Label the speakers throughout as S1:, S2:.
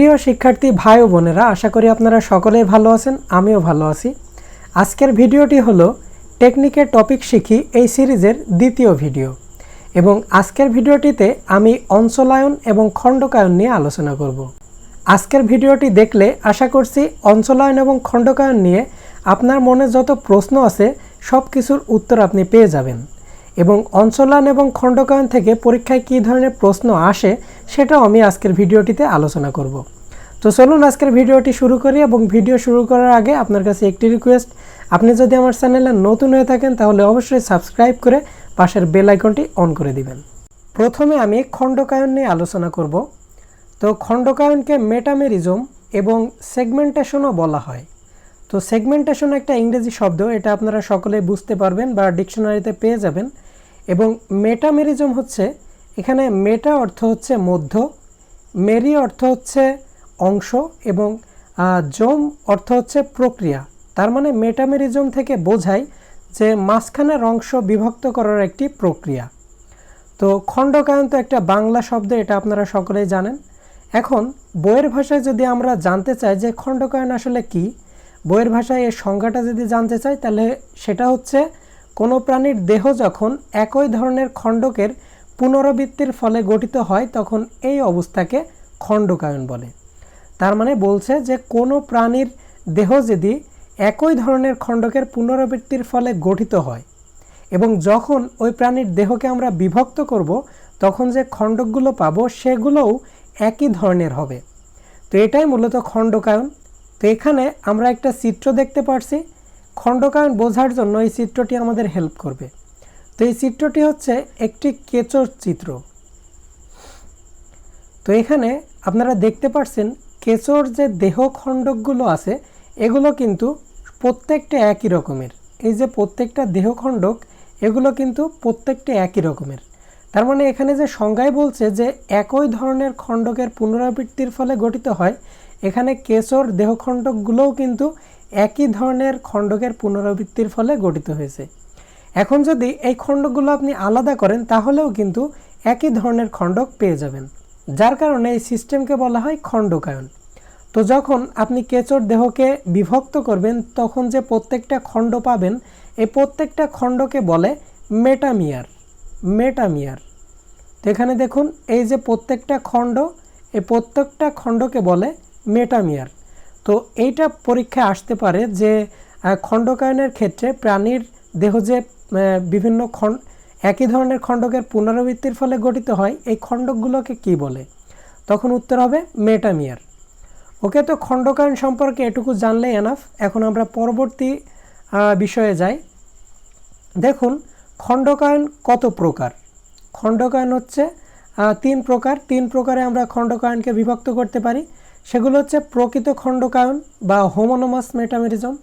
S1: প্রিয় শিক্ষার্থী ভাই ও বোনেরা, আশা করি আপনারা সকলেই ভালো আছেন, আমিও ভালো আছি। আজকের ভিডিওটি হলো টেকনিকের টপিক শিখি এই সিরিজের দ্বিতীয় ভিডিও। এবং আজকের ভিডিওটিতে আমি অঞ্চলায়ন এবং খণ্ডকায়ন নিয়ে আলোচনা করব। আজকের ভিডিওটি দেখলে আশা করছি অঞ্চলায়ন এবং খণ্ডকায়ন নিয়ে আপনার মনে যত প্রশ্ন আছে সব কিছুর উত্তর আপনি পেয়ে যাবেন। এবং অঞ্চলান এবং খণ্ডকায়ন থেকে পরীক্ষায় কী ধরনের প্রশ্ন আসে সেটাও আমি আজকের ভিডিওটিতে আলোচনা করব। তো চলুন আজকের ভিডিওটি শুরু করি এবং ভিডিও শুরু করার আগে আপনার কাছে একটি রিকোয়েস্ট আপনি যদি আমার চ্যানেলে নতুন হয়ে থাকেন তাহলে অবশ্যই সাবস্ক্রাইব করে পাশের বেল আইকনটি অন করে দিবেন। প্রথমে আমি খণ্ডকায়ন নিয়ে আলোচনা করব। তো খণ্ডকায়নকে মেটামেরিজম এবং সেগমেন্টেশনও বলা হয়। তো সেগমেন্টেশন একটা ইংরেজি শব্দ, এটা আপনারা সকলে বুঝতে পারবেন বা ডিকশনারিতে পেয়ে যাবেন। এবং মেটামেরিজম হচ্ছে, এখানে মেটা অর্থ হচ্ছে মধ্য, মেরি অর্থ হচ্ছে অংশ এবং জম অর্থ হচ্ছে প্রক্রিয়া। তার মানে মেটামেরিজম থেকে বোঝায় যে মাঝখানের অংশ বিভক্ত করার একটি প্রক্রিয়া। তো খণ্ডকায়ন তো একটা বাংলা শব্দ, এটা আপনারা সকলেই জানেন। এখন, বইয়ের ভাষায় যদি আমরা জানতে চাই যে খণ্ডকায়ন আসলে কি, বইয়ের ভাষায় এর সংজ্ঞাটা যদি জানতে চাই, তাহলে সেটা হচ্ছে কোনো প্রাণীর দেহ যখন একই ধরনের খণ্ডকের পুনরাবৃত্তির ফলে গঠিত হয়, তখন এই অবস্থাকে খণ্ডকায়ন বলে। তার মানে বলছে যে কোনো প্রাণীর দেহ যদি একই ধরনের খণ্ডকের পুনরাবৃত্তির ফলে গঠিত হয় এবং যখন ওই প্রাণীর দেহকে আমরা বিভক্ত করব, তখন যে খণ্ডকগুলো পাব সেগুলোও একই ধরনের হবে। তো এটাই মূলত খণ্ডকায়ন। তো এখানে আমরা একটা চিত্র দেখতে পারছি। খণ্ডকায়ন বোঝার জন্য এই চিত্রটি আমাদের হেল্প করবে। তো এই চিত্রটি হচ্ছে একটি কেচোর চিত্র। তো এখানে আপনারা দেখতে পাচ্ছেন কেচোর যে দেহ খণ্ডকগুলো আছে, এগুলো কিন্তু প্রত্যেকটা একই রকমের। এই যে প্রত্যেকটা দেহখণ্ডক, এগুলো কিন্তু প্রত্যেকটা একই রকমের। তার মানে এখানে যে সংজ্ঞায় বলছে যে একই ধরনের খণ্ডকের পুনরাবৃত্তির ফলে গঠিত হয়, এখানে কেশর দেহখণ্ডকগুলোও কিন্তু একই ধরনের খণ্ডকের পুনরাবৃত্তির ফলে গঠিত হয়েছে। এখন যদি এই খণ্ডকগুলো আপনি আলাদা করেন, তাহলেও কিন্তু একই ধরনের খণ্ডক পেয়ে যাবেন, যার কারণে এই সিস্টেমকে বলা হয় খণ্ডকায়ন। তো যখন আপনি কেচোর দেহকে বিভক্ত করবেন, তখন যে প্রত্যেকটা খণ্ড পাবেন, এই প্রত্যেকটা খণ্ডকে বলে মেটামিয়ার মেটামিয়ার। তো এখানে দেখুন, এই যে প্রত্যেকটা খণ্ড, এই প্রত্যেকটা খণ্ডকে বলে মেটামিয়ার। তো এইটা পরীক্ষায় আসতে পারে যে খণ্ডকায়নের ক্ষেত্রে প্রাণীর দেহ যে বিভিন্ন খণ্ড, একই ধরনের খণ্ডকের পুনরাবৃত্তির ফলে গঠিত হয়, এই খণ্ডকগুলোকে কি বলে? তখন উত্তর হবে মেটামিয়ার। ওকে, তো খণ্ডকায়ন সম্পর্কে এটুকু জানলেই এনাফ এখন আমরা পরবর্তী বিষয়ে যাই। দেখুন, খণ্ডকায়ন কত প্রকার? খণ্ডকায়ন হচ্ছে তিন প্রকার। তিন প্রকারে আমরা খণ্ডকায়নকে বিভক্ত করতে পারি। সেগুলো হচ্ছে প্রকৃত খণ্ডকায়ন বা হোমোনোমাস মেটামেরিজম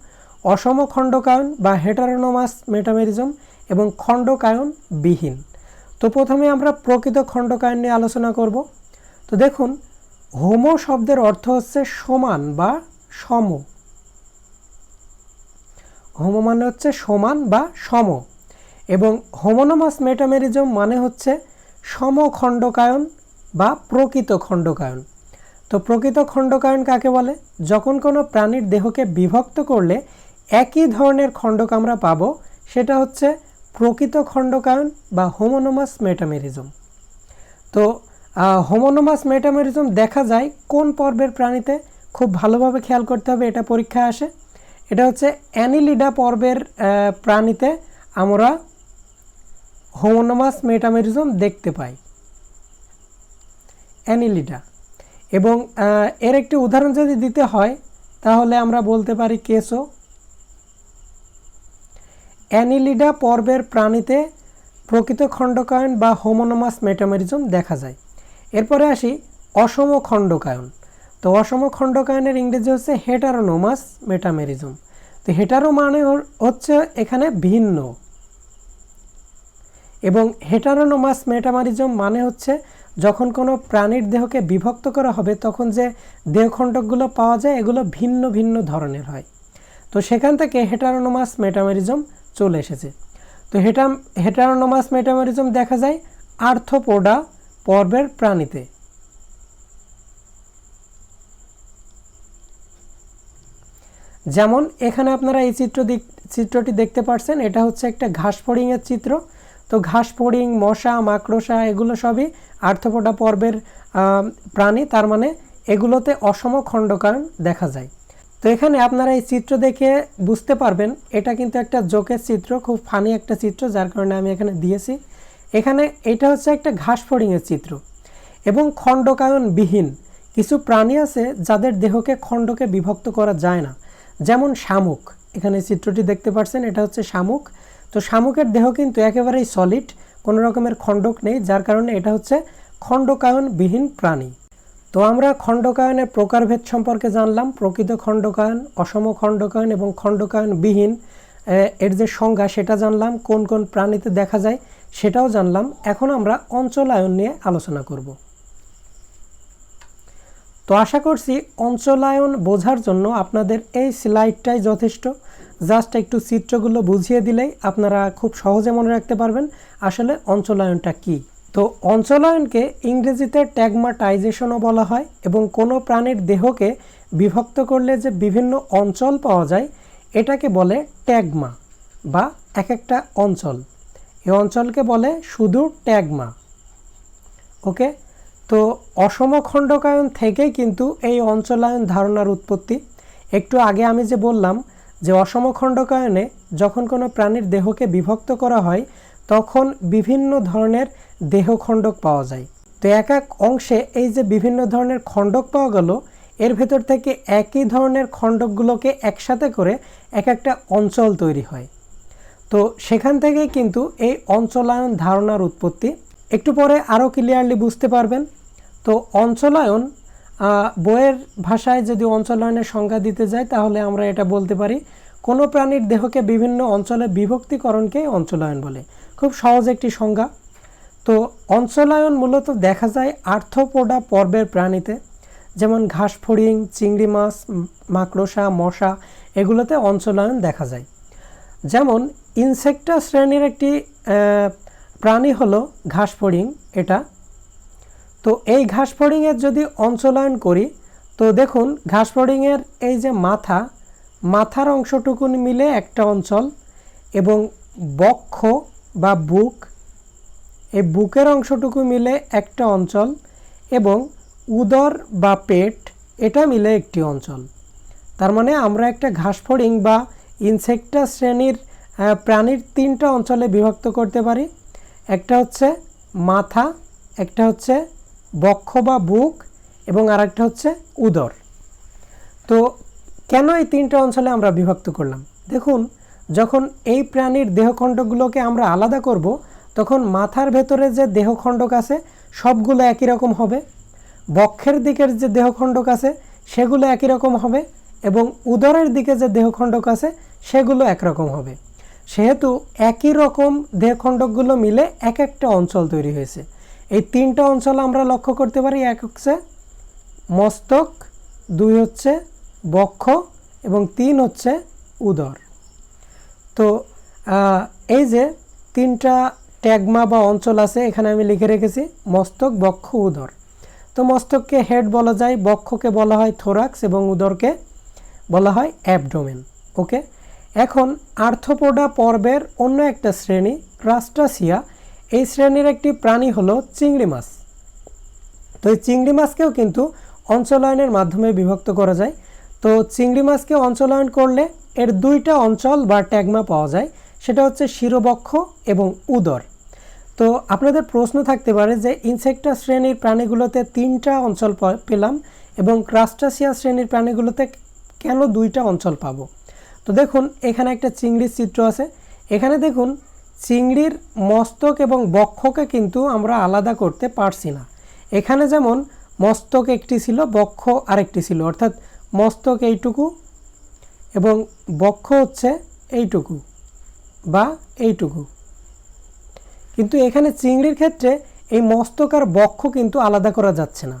S1: অসম খণ্ডকায়ন বা হেটারোনোমাস মেটামেরিজম এবং খণ্ডকায়ন বিহীন। তো প্রথমে আমরা প্রকৃত খণ্ডকায়ন নিয়ে আলোচনা করব। তো দেখুন হোমো শব্দের অর্থ হচ্ছে সমান বা সম। হোমো মানে হচ্ছে সমান বা সম এবং হোমোনোমাস মেটামেরিজম মানে হচ্ছে সমখণ্ডকায়ন বা প্রকৃত খণ্ডকায়ন। তো প্রকৃত খণ্ডকায়ন কাকে বলে? যখন কোনো প্রাণীর দেহকে বিভক্ত করলে একই ধরনের খণ্ডক আমরা পাবো, সেটা হচ্ছে প্রকৃত খণ্ডকায়ন বা হোমোনোমাস মেটামেরিজম তো হোমোনোমাস মেটামেরিজম দেখা যায় কোন পর্বের প্রাণীতে? খুব ভালোভাবে খেয়াল করতে হবে, এটা পরীক্ষায় আসে। এটা হচ্ছে অ্যানিলিডা পর্বের প্রাণীতে আমরা হোমোনোমাস মেটামেরিজম দেখতে পাই। অ্যানিলিডা। এবং এর একটি উদাহরণ যদি দিতে হয়, তাহলে আমরা বলতে পারি কেসো। অ্যানিলিডা পর্বের প্রাণীতে প্রকৃত খণ্ডকায়ন বা হোমোনোমাস মেটামেরিজম দেখা যায়। এরপরে আসি অসম খণ্ডকায়ন। তো অসম খণ্ডকায়নের ইংরেজি হচ্ছে হেটারোনোমাস মেটামেরিজম। তো হেটারো মানে হচ্ছে এখানে ভিন্ন। এবং হেটারোনোমাস মেটামারিজম মানে হচ্ছে যখন কোনো প্রাণীর দেহকে বিভক্ত করা হবে, তখন যে দেহখণ্ডকগুলো পাওয়া যায়, এগুলো ভিন্ন ভিন্ন ধরনের হয়। তো সেখান থেকে হেটারোনোমাস মেটামেরিজম চলে এসেছে। তো হেটা হেটারোনোমাস মেটামেরিজম দেখা যায় আর্থোপোডা পর্বের প্রাণীতে। যেমন এখানে আপনারা এই চিত্র চিত্রটি দেখতে পাচ্ছেন এটা হচ্ছে একটা ঘাস ফড়িংয়ের চিত্র। তো ঘাস ফড়িং মশা, মাকড়সা, এগুলো সবই আর্থপোডা পর্বের প্রাণী, তার মানে এগুলোতে অসম খণ্ডকারণ দেখা যায়। তো এখানে আপনারা এই চিত্র দেখে বুঝতে পারবেন, এটা কিন্তু একটা জোকের চিত্র, খুব ফানি একটা চিত্র, যার কারণে আমি এখানে দিয়েছি। এখানে এটা হচ্ছে একটা ঘাস ফড়িংয়ের চিত্র এবং খণ্ডকায়নবিহীন। কিছু প্রাণী আছে যাদের দেহকে খণ্ডকে বিভক্ত করা যায় না, যেমন শামুক। এখানে চিত্রটি দেখতে পাচ্ছেন এটা হচ্ছে শামুক। তো শামুকের দেহ কিন্তু একেবারেই সলিড কোনো রকমের খণ্ডক নেই, যার কারণে এটা হচ্ছে খণ্ডকায়নবিহীন প্রাণী। তো আমরা খণ্ডকায়নের প্রকারভেদ সম্পর্কে জানলাম, প্রকৃত খণ্ডকায়ন, অসম খণ্ডকায়ন এবং খণ্ডকায়নবিহীন এর যে সংজ্ঞা সেটা জানলাম, কোন কোন প্রাণীতে দেখা যায় সেটাও জানলাম। এখন আমরা অঞ্চলায়ন নিয়ে আলোচনা করব। তো আশা করছি অঞ্চলায়ন বোঝার জন্য আপনাদের এই স্লাইডটাই যথেষ্ট। জাস্ট একটু চিত্রগুলো বুঝিয়ে দিলেই আপনারা খুব সহজে মনে রাখতে পারবেন আসলে অঞ্চলায়নটা কি। তো অঞ্চলায়নকে ইংরেজিতে ট্যাগমাটাইজেশনও বলা হয় এবং কোনো প্রাণীর দেহকে বিভক্ত করলে যে বিভিন্ন অঞ্চল পাওয়া যায়, এটাকে বলে ট্যাগমা বা এক একটা অঞ্চল। এই অঞ্চলকে বলে শুধু ট্যাগমা। ওকে? তো অসম খণ্ডকায়ন থেকেই কিন্তু এই অঞ্চলায়ন ধারণার উৎপত্তি। একটু আগে আমি যে বললাম যে অসম খণ্ডকায়নে যখন কোনো প্রাণীর দেহকে বিভক্ত করা হয়, তখন বিভিন্ন ধরনের দেহখণ্ডক পাওয়া যায়। তো এক এক অংশে এই যে বিভিন্ন ধরনের খণ্ডক পাওয়া গেল, এর ভেতর থেকে একই ধরনের খণ্ডকগুলোকে একসাথে করে এক একটা অঞ্চল তৈরি হয়। তো সেখান থেকে কিন্তু এই অঞ্চলায়ন ধারণার উৎপত্তি। একটু পরে আরও ক্লিয়ারলি বুঝতে পারবেন। তো অঞ্চলায়ন বইয়ের ভাষায় যদি অঞ্চলায়নের সংজ্ঞা দিতে যায় তাহলে আমরা এটা বলতে পারি, কোনো প্রাণীর দেহকে বিভিন্ন অঞ্চলে বিভক্তিকরণকে অঞ্চলায়ন বলে। খুব সহজ একটি সংজ্ঞা। তো অঞ্চলায়ন মূলত দেখা যায় আর্থপোডা পর্বের প্রাণীতে, যেমন ঘাস ফড়িং, চিংড়ি মাছ মাকড়সা, মশা, এগুলোতে অঞ্চলায়ন দেখা যায়। যেমন ইনসেক্টা শ্রেণির একটি প্রাণী হলো ঘাস ফড়িং, এটা তো এই ঘাস ফড়িংয়ের যদি অঞ্চলায়ন করি, তো দেখুন ঘাস ফড়িংয়ের এই যে মাথা, মাথার অংশটুকু মিলে একটা অঞ্চল এবং বক্ষ বা বুক, এই বুকের অংশটুকু মিলে একটা অঞ্চল এবং উদর বা পেট, এটা মিলে একটি অঞ্চল। তার মানে আমরা একটা ঘাস ফড়িং বা ইনসেক্টা শ্রেণির প্রাণীর তিনটা অঞ্চলে বিভক্ত করতে পারি। একটা হচ্ছে মাথা, একটা হচ্ছে বক্ষ বা বুক এবং আরেকটা হচ্ছে উদর। তো কেন এই তিনটা অঞ্চলে আমরা বিভক্ত করলাম? দেখুন, যখন এই প্রাণীর দেহখণ্ডগুলোকে আমরা আলাদা করব, তখন মাথার ভেতরে যে দেহখণ্ডক আছে, সবগুলো একই রকম হবে। বক্ষের দিকের যে দেহখণ্ডক আছে, সেগুলো একই রকম হবে এবং উদরের দিকে যে দেহখণ্ডক আছে, সেগুলো একরকম হবে। সেহেতু একই রকম দেহখণ্ডকগুলো মিলে এক একটা অঞ্চল তৈরি হয়েছে। এই তিনটা অঞ্চল আমরা লক্ষ্য করতে পারি, এক হচ্ছে মস্তক, দুই হচ্ছে বক্ষ এবং তিন হচ্ছে উদর। তো এই যে তিনটা ট্যাগমা বা অঞ্চল আছে, এখানে আমি লিখে রেখেছি, মস্তক, বক্ষ, উদর। তো মস্তককে হেড বলা যায়, বক্ষকে বলা হয় থোরাক্স এবং উদরকে বলা হয় অ্যাবডোমেন, ওকে? এখন আর্থপোডা পর্বের অন্য একটা শ্রেণি, ক্রাস্টাসিয়া এই শ্রেণির একটি প্রাণী হলো চিংড়ি মাছ। তো এই চিংড়ি মাছকেও কিন্তু অঞ্চলায়নের মাধ্যমে বিভক্ত করা যায়। তো চিংড়ি মাছকে অঞ্চলায়ন করলে এর দুইটা অঞ্চল বা ট্যাগমা পাওয়া যায়, সেটা হচ্ছে শিরবক্ষ এবং উদর। তো আপনাদের প্রশ্ন থাকতে পারে যে ইনসেক্টা শ্রেণির প্রাণীগুলোতে তিনটা অঞ্চল পেলাম এবং ক্রাস্টাসিয়া শ্রেণির প্রাণীগুলোতে কেন দুইটা অঞ্চল পাবো? তো দেখুন, এখানে একটা চিংড়ির চিত্র আছে। এখানে দেখুন চিংড়ির মস্তক এবং বক্ষকে কিন্তু আমরা আলাদা করতে পারছি না। এখানে যেমন মস্তক একটি ছিল, বক্ষ আরেকটি ছিল, অর্থাৎ মস্তক এইটুকু এবং বক্ষ হচ্ছে এইটুকু বা এইটুকু। কিন্তু এখানে চিংড়ির ক্ষেত্রে এই মস্তক আর বক্ষ কিন্তু আলাদা করা যাচ্ছে না।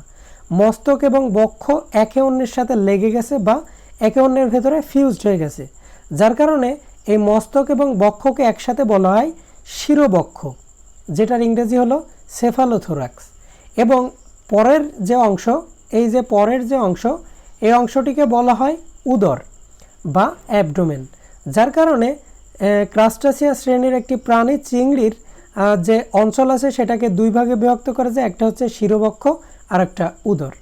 S1: মস্তক এবং বক্ষ একে অন্যের সাথে লেগে গেছে বা একে অন্যের ভেতরে ফিউজড হয়ে গেছে, যার কারণে এই মস্তক এবং বক্ষকে একসাথে বলা হয় শিরবক্ষ, যেটার ইংরেজি হলো সেফালোথোরাক্স এবং পরের যে অংশ, এই যে পরের যে অংশ, এই অংশটিকে বলা হয় উদর বা অ্যাবডোমেন, যার কারণে ক্রাস্টাসিয়া শ্রেণির একটি প্রাণী চিংড়ির যে অঞ্চল আছে সেটাকে দুই ভাগে বিভক্ত করা যায় একটা হচ্ছে শিরবক্ষ আর একটা উদর।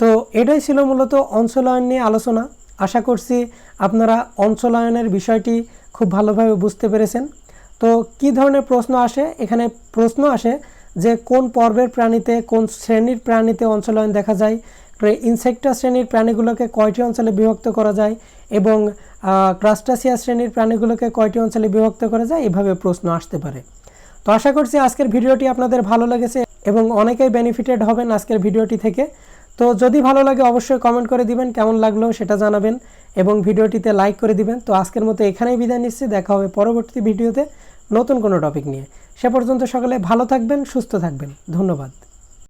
S1: তো এটাই ছিল মূলত অঞ্চলায়ন নিয়ে আলোচনা। আশা করছি আপনারা অঞ্চলায়নের বিষয়টি খুব ভালোভাবে বুঝতে পেরেছেন। তো কি ধরনের প্রশ্ন আসে? এখানে প্রশ্ন আসে যে কোন পর্বের প্রাণীতে, কোন শ্রেণির প্রাণীতে অঞ্চলায়ন দেখা যায়? ইনসেক্টা শ্রেণির প্রাণীগুলোকে কয়টি অঞ্চলে বিভক্ত করা যায়? এবং ক্রাস্টাসিয়া শ্রেণির প্রাণীগুলোকে কয়টি অঞ্চলে বিভক্ত করা যায়? এভাবে প্রশ্ন আসতে পারে। তো আশা করছি আজকের ভিডিওটি আপনাদের ভালো লেগেছে এবং অনেকেই বেনিফিটেড হবেন আজকের ভিডিওটি থেকে। তো যদি ভালো লাগে, অবশ্যই কমেন্ট করে দিবেন, কেমন লাগল সেটা জানাবেন এবং ভিডিওটিতে লাইক করে দিবেন। তো আজকের মতো এখানেই বিদায় নিচ্ছি, দেখা হবে পরবর্তী ভিডিওতে নতুন কোনো টপিক নিয়ে। সে পর্যন্ত সকলে ভালো থাকবেন, সুস্থ থাকবেন। ধন্যবাদ।